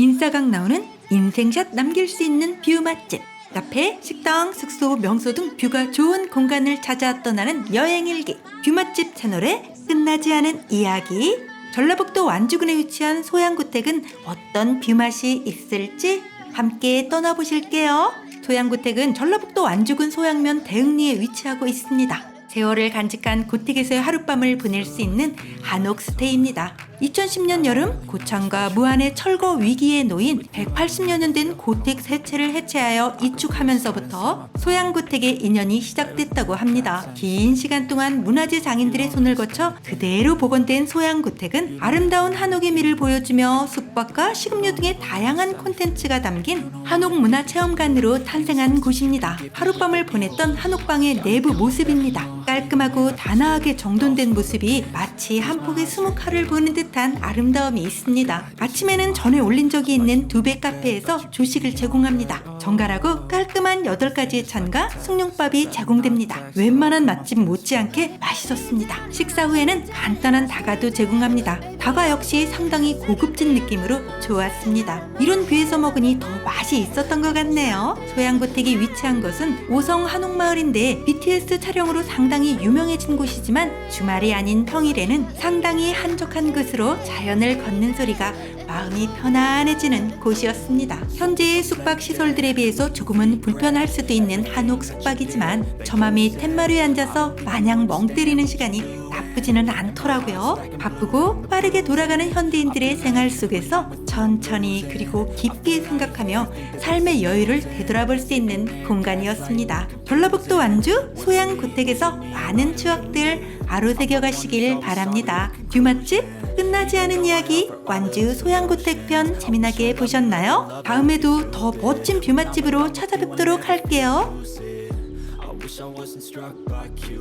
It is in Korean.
인싸강 나오는 인생샷 남길 수 있는 뷰 맛집. 카페, 식당, 숙소, 명소 등 뷰가 좋은 공간을 찾아 떠나는 여행 일기. 뷰 맛집 채널에 끝나지 않은 이야기. 전라북도 완주군에 위치한 소양구택은 어떤 뷰 맛이 있을지 함께 떠나보실게요. 소양구택은 전라북도 완주군 소양면 대흥리에 위치하고 있습니다. 세월을 간직한 고택에서의 하룻밤을 보낼 수 있는 한옥 스테이입니다. 2010년 여름 고창과 무한의 철거 위기에 놓인 180여 년 된 고택 세 채를 해체하여 이축하면서부터 소양고택의 인연이 시작됐다고 합니다. 긴 시간 동안 문화재 장인들의 손을 거쳐 그대로 복원된 소양고택은 아름다운 한옥의 미를 보여주며 숙박과 식음료 등의 다양한 콘텐츠가 담긴 한옥 문화 체험관으로 탄생한 곳입니다. 하룻밤을 보냈던 한옥방의 내부 모습입니다. 깔끔하고 단아하게 정돈된 모습이 마치 한 폭의 수묵화를 보는 듯한 아름다움이 있습니다. 아침에는 전에 올린 적이 있는 두배 카페에서 조식을 제공합니다. 정갈하고 깔끔한 8가지의 찬과 숭늉밥이 제공됩니다. 웬만한 맛집 못지않게 맛있었습니다. 식사 후에는 간단한 다가도 제공합니다. 다가 역시 상당히 고급진 느낌으로 좋았습니다. 이런 뷰에서 먹으니 더 맛이 있었던 것 같네요. 소양고택이 위치한 곳은 오성 한옥마을인데 BTS 촬영으로 상당히 유명해진 곳이지만 주말이 아닌 평일에는 상당히 한적한 곳으로 자연을 걷는 소리가 마음이 편안해지는 곳이었습니다. 현재의 숙박 시설들에 비해서 조금은 불편할 수도 있는 한옥 숙박이지만 저맘이 텐마루에 앉아서 마냥 멍 때리는 시간이 나쁘지는 않더라고요. 바쁘고 빠르게 돌아가는 현대인들의 생활 속에서 천천히 그리고 깊게 생각하며 삶의 여유를 되돌아볼 수 있는 공간이었습니다. 전라북도 완주 소양 고택에서 많은 추억들 아로 새겨 가시길 바랍니다. 뷰맛집 끝나지 않은 이야기 완주 소양고택 편 재미나게 보셨나요? 다음에도 더 멋진 뷰맛집으로 찾아뵙도록 할게요.